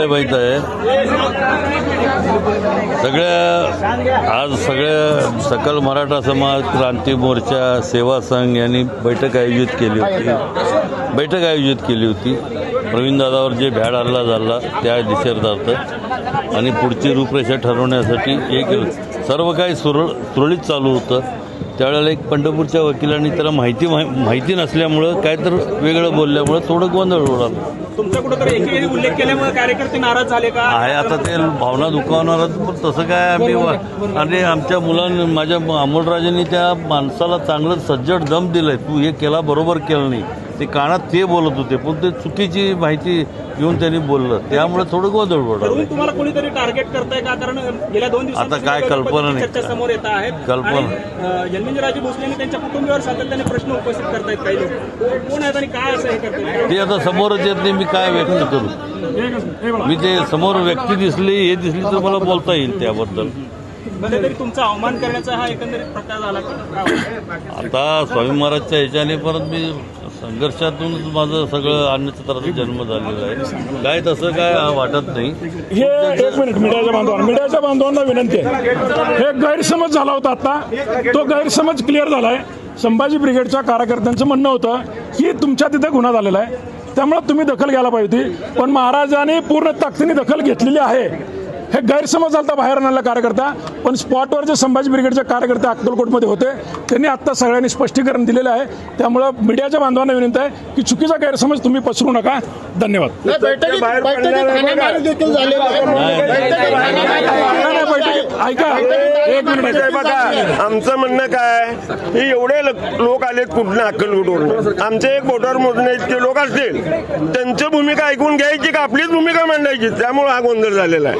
सगळे माहीत आहे. सगळ्या आज सगळ्या सकल मराठा समाज क्रांती मोर्चा सेवा संघ यांनी बैठक आयोजित केली होती. बैठक आयोजित केली होती. प्रवीण दादावर जे भ्याड हल्ला झाला त्या निषेधार्थ. आणि पुढची रूपरेषा ठरवण्यासाठी एक सर्व काही सुरळ सुरळीत चालू होतं. त्यावेळेला एक पंढरपूरच्या वकिलांनी त्याला माहिती माहि- माहिती नसल्यामुळं काय तर वेगळं बोलल्यामुळं थोडं गोंधळ उडाला. तुमचा कुठेतरी एकही उल्लेख केल्यामुळे कार्यकर्ते नाराज झाले का? आहे आता ते भावना दुखावणारच पण तसं काय आम्ही वा- आणि आमच्या मुलांनी माझ्या अमोलराजेंनी त्या माणसाला चांगलं सज्जड दम दिलंय. तू हे केला बरोबर केलं नाही. ते कानात ते बोलत होते पण ते चुकीची माहिती घेऊन त्यांनी बोललं. त्यामुळे थोडं गोंधळ उडाला तुम्हाला कोणीतरी टार्गेट करताय का? कारण गेल्या दोन दिवसांपासून आता काय कल्पना नाही. चर्चा समोर येत आहेत. कल्पना. आणि, अं, जन्मेजयराजे भोसले यांनी त्यांच्या कुटुंबियावर सातत्याने प्रश्न उपस्थित करतायत काही लोक. कोण आहेत आणि काय असं हे करतायत? ते आता समोरच येत नाही मी काय व्यक्त करू? मी ते समोर व्यक्ती दिसली हे दिसली तर मला बोलता येईल त्याबद्दल. तुमचा अवमान करण्याचा हा एकंदरीत प्रकार झाला का? काय वाटतं? आता स्वामी महाराजच्या ह्याच्याने परत मी संघर्षातूनच माझं सगळं अन्नछत्राचा जन्म झालेला आहे. काय तसं काय वाटत नाही. हे एक मिनिट मीडियाच्या बांधवांना मीडियाच्या बांधवांना विनंती आहे. हे गैरसमज झाला होता आता. तो गैरसमज क्लिअर झालाय. संभाजी ब्रिगेडच्या कार्यकर्त्यांचं म्हणणं होतं की तुमच्या तिथे गुन्हा झालेला आहे. त्यामुळे तुम्ही दखल घ्यायला पाहिजे होती. पण महाराजांनी पूर्ण ताकदीने दखल घेतलेली आहे. हे गैरसमज झाला बाहेर आणलेला कार्यकर्ता पण स्पॉटवर जे संभाजी ब्रिगेडचे कार्यकर्ते अक्कलकोटमध्ये होते. त्यांनी आत्ता सगळ्यांनी स्पष्टीकरण दिलेलं आहे. त्यामुळं मीडियाच्या बांधवांना विनंती आहे की चुकीचा गैरसमज तुम्ही पसरू नका. धन्यवाद. ऐका एक मिनिट. बघा आमचं म्हणणं काय हे एवढे ल- लोक आलेत कुठनं अक्कलकोटवरून? आमचे एक बोटावर मोजणे इतके लोक असतील. त्यांची भूमिका ऐकून घ्यायची का? आपलीच भूमिका मांडायची. त्यामुळे हा गोंधळ झालेला आहे.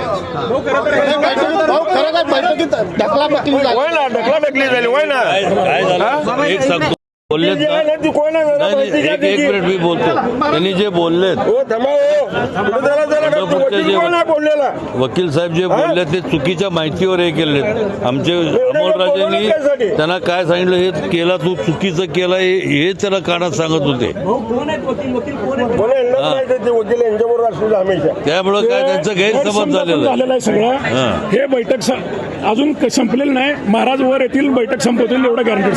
बैठकीत ढकलापट्टी झाली. होय ना ढकलाढकली झाली होय ना. काय काय झालं एक सांगतो. बोललेत जी ना? आहे ना ती कोण आहे जरा नाही माहिती नाही द्या एक एक त्याची. मिनिट मी बोलतो. त्यांनी जे बोललेत हो थांबा हो. जरा का- वकील जे- कोण आहे बोललेला? वकील साहेब जे बोलले ते चुकीच्या माहितीवर हे केलेत. आमचे अमोलराजेंनी त्यांना काय सांगितलं हे केला तू चुकीचं केलं हे हे त्याला कानात सांगत होते. कोण माहिती आहे ते वकील यांच्याबरोबर हमेशा. त्यामुळं काय त्यांचं गैरसमज झालेलं आहे. झालेलं आहे सगळं. हां. हे बैठक स- अजून संपलेलं नाही. महाराज वर येतील बैठक संपवतील एवढं गॅरंटी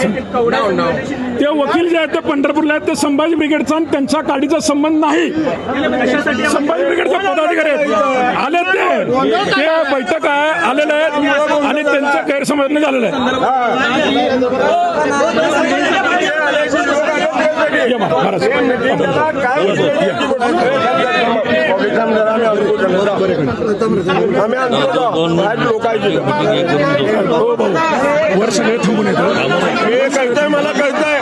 ते वकील जे आहेत ते पंढरपूरला आहेत ते संभाजी ब्रिगेडचा आणि त्यांच्या काडीचा संबंध नाही. संभाजी ब्रिगेडचा पदाधिकारी आहेत. आले ते. ते बैठक आहे आलेले आहेत आणि त्यांचं गैरसमज नाही झालेलं आहे. वर्ष नाही थांबून येतो. हे कळतंय मला कळतंय.